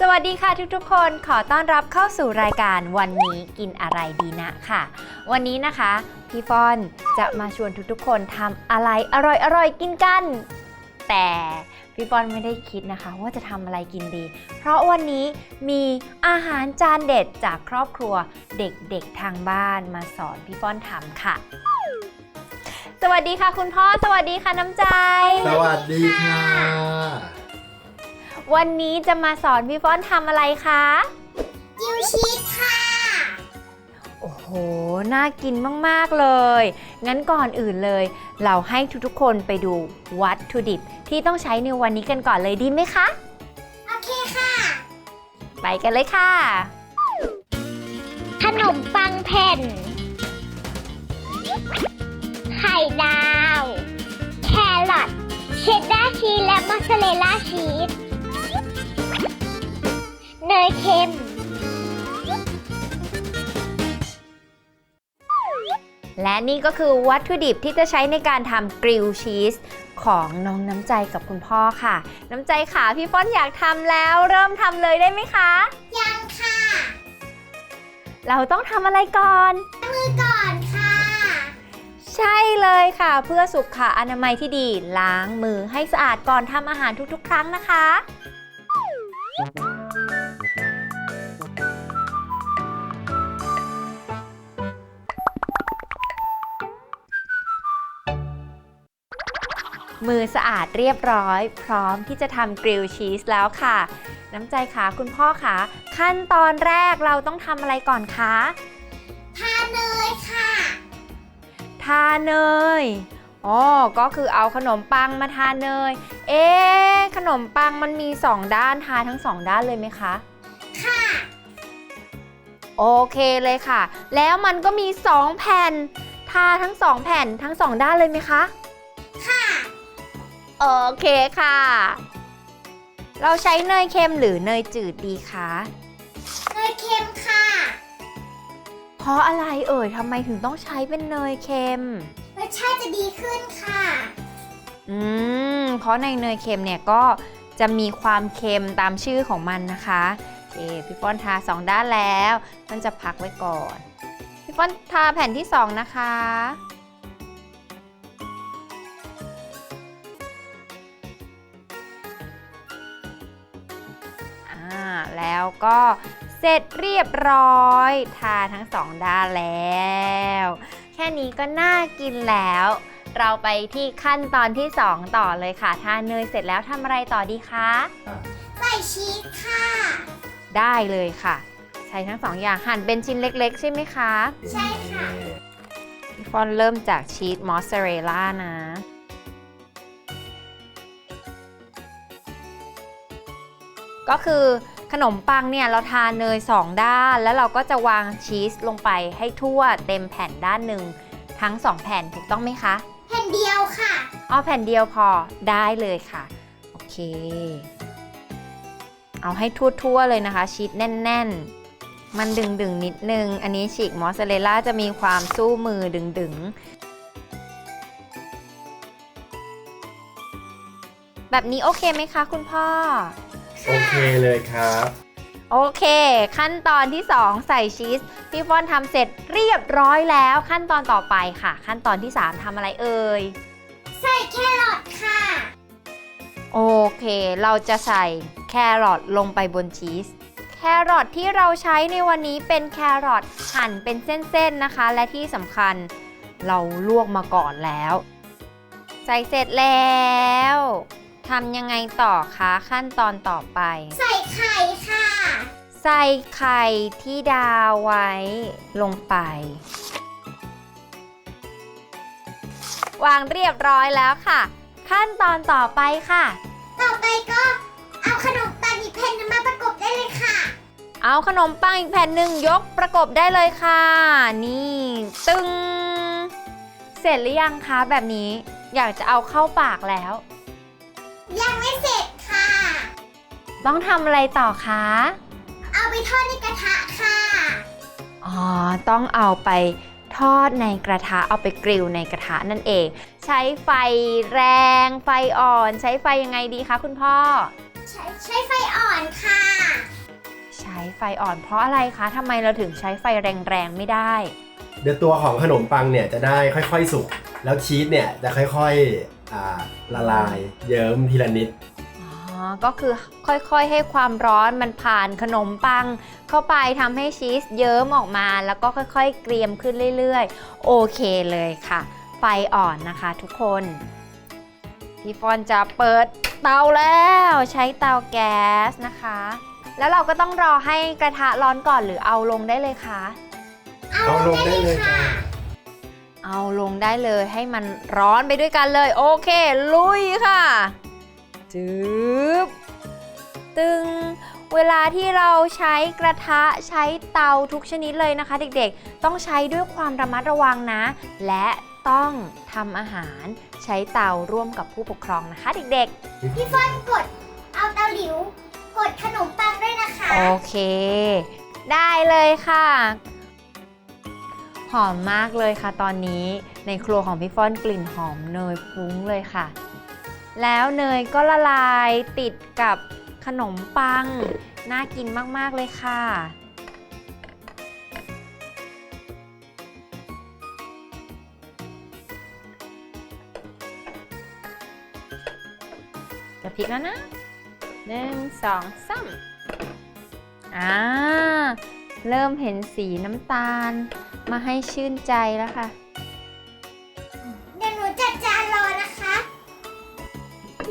สวัสดีค่ะทุกๆ คนขอต้อนรับเข้าสู่รายการวันนี้กินอะไรดีนะค่ะ วันนี้นะคะ พี่ฟอนจะมาชวนทุกๆ คนทำอะไรอร่อยๆ กินกัน แต่พี่ฟอนไม่ได้คิดนะคะว่าจะทำอะไรกินดี เพราะวันนี้มีอาหารจานเด็ดจากครอบครัวเด็กๆทางบ้านมาสอนพี่ฟอนทำค่ะ สวัสดีค่ะคุณพ่อ สวัสดีค่ะน้ำใจ สวัสดีค่ะ วันนี้จะมาสอนพี่ฟอนทำอะไรคะกิวชีสค่ะ โอ้โห น่ากินมาก ๆ เลย งั้นก่อนอื่นเลย เราให้ทุกๆ คนไปดูวัตถุดิบที่ต้องใช้ในวันนี้กันก่อนเลยดีไหมคะ โอเคค่ะ ไปกันเลยค่ะ ขนมปังแผ่น ไข่ดาว แครอทเชดดาร์ชีสและมอสซาเรลล่าชีส เนยเค็ม และนี่ก็คือวัตถุดิบที่จะใช้ในการทำกริลชีสของน้องน้ำใจกับคุณพ่อค่ะ น้ำใจค่ะพี่ฟ้อนอยากทำแล้ว เริ่มทำเลยได้ไหมคะ ยังค่ะ เราต้องทำอะไรก่อน มือก่อนค่ะ ใช่เลยค่ะ เพื่อสุขอนามัยที่ดีล้างมือให้สะอาดก่อนทำอาหารทุกๆ ครั้งนะคะ มือสะอาดเรียบร้อย พร้อมที่จะทำกริลชีสแล้วค่ะ น้ำใจค่ะคุณพ่อค่ะขั้นตอนแรกเราต้องทำอะไรก่อนคะทาเนยค่ะ ทาเนยอ๋อก็คือเอาขนมปังมาทาเนย เอ๊ะขนมปังมันมีสองด้านทาทั้งสองด้านเลยไหมคะ ค่ะ โอเคเลยค่ะ แล้วมันก็มีสองแผ่น ทาทั้งสองแผ่นทั้งสองด้านเลยไหมคะค่ะ โอเคค่ะ เราใช้เนยเค็มหรือเนยจืดดีคะเนยเค็มค่ะ เพราะอะไรเอ่ยทำไมถึงต้องใช้เป็นเนยเค็มรสชาติจะดีขึ้นค่ะ อืม เพราะในเนยเค็มเนี่ยก็จะมีความเค็มตามชื่อของมันนะคะโอเคพี่ฟ้อนทาสองด้านแล้ว มันจะพักไว้ก่อน พี่ฟ้อนทาแผ่นที่สองนะคะ แล้วก็เสร็จเรียบร้อย ทาทั้งสองด้านแล้ว แค่นี้ก็น่ากินแล้ว เราไปที่ขั้นตอนที่ 2 ต่อเลยค่ะ ทาเนยเสร็จแล้วทำอะไรต่อดีคะ ใส่ชีสค่ะ ได้เลยค่ะ ใช้ทั้งสองอย่างหั่นเป็นชิ้นเล็กๆ ใช่ไหมคะ ใช่ค่ะพี่ฟอนเริ่มจากชีสมอสซาเรลล่านะก็คือ ขนมปังเนี่ยเราทาเนย 2 ด้าน แล้วเราก็จะวางชีสลงไปให้ทั่วเต็มแผ่นด้านหนึ่งทั้ง 2 แผ่นถูกต้องไหมคะแผ่นเดียวค่ะเอาแผ่นเดียวพอได้เลยค่ะ โอเค เอาให้ทั่วๆเลยนะคะ ชีสแน่น ๆมันดึงๆนิดนึง อันนี้ฉีกมอสซาเรลล่าจะมีความสู้มือดึงๆแบบนี้โอเคไหมคะคุณพ่อ โอเคเลยครับ โอเค ขั้นตอนที่ 2 ใส่ชีสพี่ฟอนทำเสร็จเรียบร้อยแล้ว ขั้นตอนต่อไปค่ะ ขั้นตอนที่ 3ทำอะไรเอ่ย ใส่แครอทค่ะ โอเค เราจะใส่แครอทลงไปบนชีส แครอทที่เราใช้ในวันนี้เป็นแครอทหั่นเป็นเส้นๆนะคะ และที่สำคัญเราลวกมาก่อนแล้ว ใส่เสร็จแล้ว ทำยังไงต่อคะขั้นตอนต่อไป ใส่ไข่ค่ะ ใส่ไข่ที่ดาวไว้ลงไป วางเรียบร้อยแล้วค่ะ ขั้นตอนต่อไปค่ะ ต่อไปก็เอาขนมปังอีกแผ่นหนึงมาประกบได้เลยค่ะ เอาขนมปังอีกแผ่นหนึ่งยกประกบได้เลยค่ะ นี่ตึง เสร็จหรือยังคะแบบนี้ อยากจะเอาเข้าปากแล้ว ต้องทำอะไรต่อคะ เอาไปทอดในกระทะค่ะ อ๋อ ต้องเอาไปทอดในกระทะ เอาไปกริลในกระทะนั่นเอง ใช้ไฟแรง ไฟอ่อน ใช้ไฟยังไงดีคะคุณพ่อ ใช้ใช้ไฟอ่อนค่ะช้ไฟอ่อนเพราะอะไรคะทำไมเราถึงใช้ไฟแรงๆไม่ได้ เดี๋ยวตัวของขนมปังเนี่ยจะได้ค่อยๆสุก แล้วชีสเนี่ยจะค่อยๆอ่าละลายเยิ้มทีละนิดอ๋อ ก็คือค่อยๆให้ความร้อนมันผ่านขนมปัง เข้าไปทำให้ชีสเยิ้มออกมา แล้วก็ค่อยๆ เกรียมขึ้นเรื่อยๆ โอเคเลยค่ะ ไฟอ่อนนะคะทุกคนพี่ฟอนจะเปิดเตาแล้วใช้เตาแก๊สนะคะ แล้วเราก็ต้องรอให้กระทะร้อนก่อนหรือเอาลงได้เลยคะเอาลงได้เลยค่ะ เอาลงได้เลยให้มันร้อนไปด้วยกันเลย โอเค ลุยค่ะ จึ๊บตึงเวลาที่เราใช้กระทะใช้เตาทุกชนิดเลยนะคะ เด็กๆ ต้องใช้ด้วยความระมัดระวังนะ และต้องทำอาหารใช้เตาร่วมกับผู้ปกครองนะคะ เด็กพี่ฟอนกดเอาเตาหลิว กดขนมปังด้วยนะคะๆโอเค ได้เลยค่ะ หอมมากเลยค่ะตอนนี้ในครัวของพี่ฟ้อนกลิ่นหอมเนยฟุ้งเลยค่ะ แล้วเนยก็ละลายติดกับขนมปัง น่ากินมาก ๆ เลยค่ะ จะพลิกแล้วนะหนึ่งสองสามอ่า เริ่มเห็นสีน้ำตาล มาให้ชื่นใจแล้วค่ะ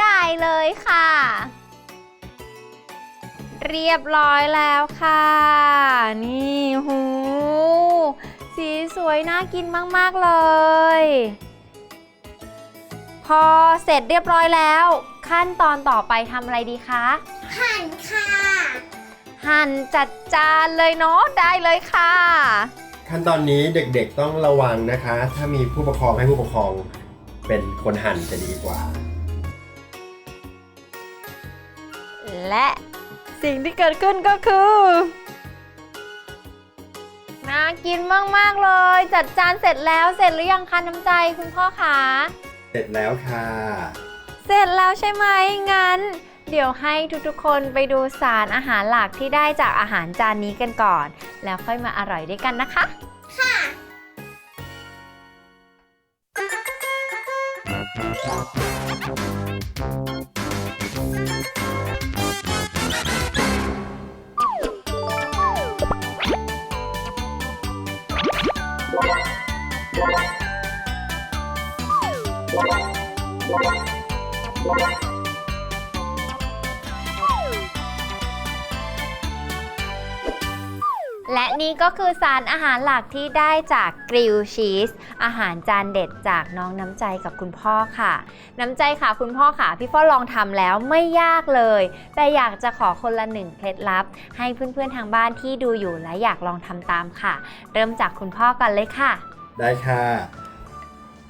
ได้เลยค่ะ เรียบร้อยแล้วค่ะ นี่หูสีสวยน่ากินมาก ๆ เลย พอเสร็จเรียบร้อยแล้ว ขั้นตอนต่อไปทำอะไรดีคะ หั่นค่ะ หั่นจัดจานเลยเนาะได้เลยค่ะ ขั้นตอนนี้เด็กๆต้องระวังนะคะ ถ้ามีผู้ปกครองให้ผู้ปกครองเป็นคนหั่นจะดีกว่า และสิ่งที่เกิดขึ้นก็คือน่ากินมาก ๆ เลย จัดจานเสร็จแล้วเสร็จหรือยังคะน้ำใจคุณพ่อคะเสร็จแล้วค่ะ เสร็จแล้วใช่ไหมงั้น เดี๋ยวให้ทุกๆ คนไปดูสารอาหารหลักที่ได้จากอาหารจานนี้กันก่อน แล้วค่อยมาอร่อยด้วยกันนะคะ ค่ะ และนี่ก็คือสารอาหารหลักที่ได้จากกริลชีส อาหารจานเด็ดจากน้องน้ำใจกับคุณพ่อค่ะ น้ำใจค่ะคุณพ่อค่ะ พี่ฟ้อลองทำแล้วไม่ยากเลย แต่อยากจะขอคนละหนึ่งเคล็ดลับ ให้เพื่อนๆทางบ้านที่ดูอยู่และอยากลองทำตามค่ะ เริ่มจากคุณพ่อกันเลยค่ะ ได้ค่ะ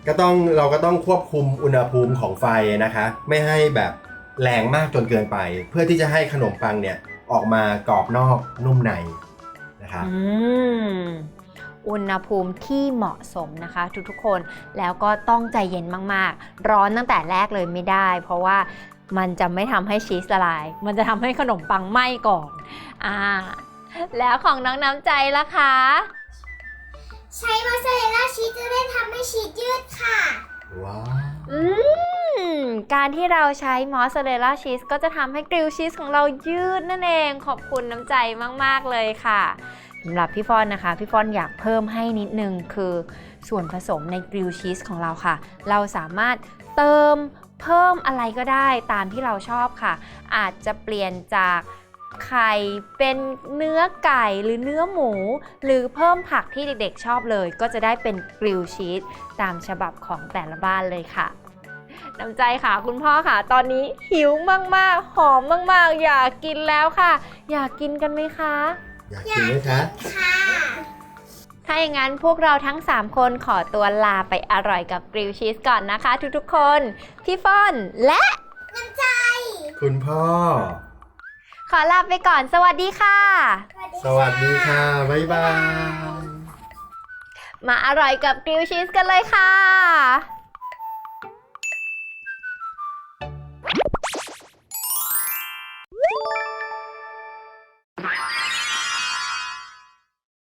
ก็ต้องเราก็ต้องควบคุมอุณหภูมิของไฟนะคะ ไม่ให้แบบแรงมากจนเกินไป เพื่อที่จะให้ขนมปังเนี่ยออกมากรอบนอกนุ่มในนะครับอืมอุณหภูมิที่เหมาะสมนะคะ ทุกๆคนแล้วก็ต้องใจเย็นมากๆ ร้อนตั้งแต่แรกเลยไม่ได้ เพราะว่ามันจะไม่ทำให้ชีสละลาย มันจะทำให้ขนมปังไหม้ก่อนอ่าแล้วของน้องน้ำใจล่ะคะ ใช้มอสซาเรลล่าชีสจะได้ทำให้ชีสยืดค่ะ ว้าวอืม การที่เราใช้มอสซาเรลล่าชีสก็จะทำให้กริลชีสของเรายืดนั่นเอง ขอบคุณน้ำใจมาก ๆ เลยค่ะสำหรับพี่ฟอนนะคะ พี่ฟอนอยากเพิ่มให้นิดนึงคือส่วนผสมในกริลชีสของเราค่ะ เราสามารถเติมเพิ่มอะไรก็ได้ตามที่เราชอบค่ะ อาจจะเปลี่ยนจาก ไข่เป็นเนื้อไก่หรือเนื้อหมู หรือเพิ่มผักที่เด็กๆชอบเลย ก็จะได้เป็นกริลชีสตามฉบับของแต่ละบ้านเลยค่ะน้ำใจค่ะ คุณพ่อค่ะ ตอนนี้หิวมากๆ หอมมากๆ อยากกินแล้วค่ะ อยากกินกันไหมคะ อยากกินไหมคะค่ะถ้าอย่างนั้นพวกเราทั้ง 3 คนขอตัวลาไปอร่อยกับกริลชีสก่อนนะคะ ทุกๆคน พี่ฟอนและ น้ำใจ คุณพ่อ ขอลาไปก่อน สวัสดีค่ะ สวัสดีค่ะ บ๊ายบาย มาอร่อยกับกริลชีสกันเลยค่ะ